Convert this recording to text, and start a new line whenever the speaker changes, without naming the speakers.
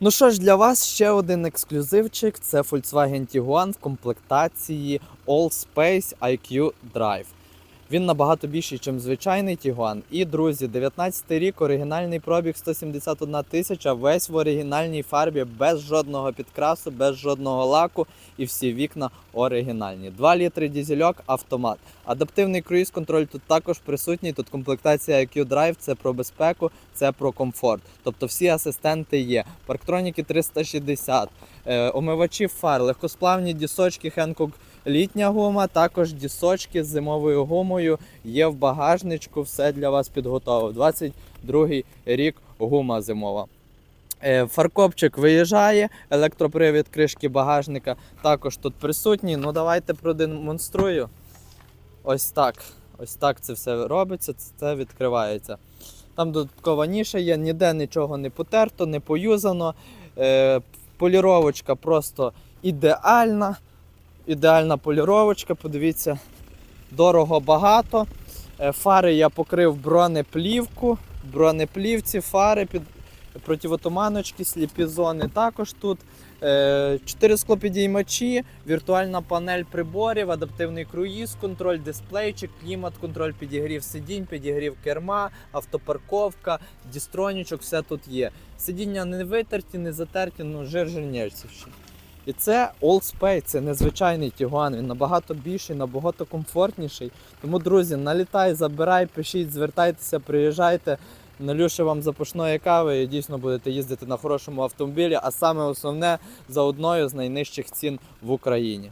Ну що ж, для вас ще один ексклюзивчик. Це Volkswagen Tiguan в комплектації All Space IQ Drive. Він набагато більший, ніж звичайний Tiguan. І, друзі, 19 рік, оригінальний пробіг 171 тисяча, весь в оригінальній фарбі, без жодного підкрасу, без жодного лаку і всі вікна оригінальні. 2 літри дізельок, автомат. Адаптивний круїз-контроль тут також присутній. Тут комплектація IQ Drive, це про безпеку, це про комфорт. Тобто всі асистенти є. Парктроніки 360, е, омивачі фар, легкосплавні дісочки Hankook літня гума, також дісочки з зимовою гумою є в багажничку, все для вас підготовив. 22 рік гума зимова. Е, Фаркопчик виїжджає, електропривід кришки багажника також тут присутній. Ну давайте продемонструю. Ось так. Ось так це все робиться, це- це відкривається. Там додаткова ніша є, ніде нічого не потерто, не поюзано. Е, поліровочка просто ідеальна. Ідеальна поліровочка, подивіться, дорого багато. Е, Фари я покрив бронеплівку. Бронеплівці, фари під противотуманочки, сліпі зони також тут. Е, Чотири склопідіймачі, віртуальна панель приборів, адаптивний круїз, контроль, дисплейчик, клімат-контроль, підігрів сидінь, підігрів керма, автопарковка, дістронічок, все тут є. Сидіння не витерті, не затерті, ну жир жирнєрцівші. І це All Space, це незвичайний Тігуан, він набагато більший, набагато комфортніший. Тому, друзі, налітай, забирай, пишіть, звертайтеся, приїжджайте. Налюше вам запашної кави і дійсно будете їздити на хорошому автомобілі, а саме основне за одною з найнижчих цін в Україні.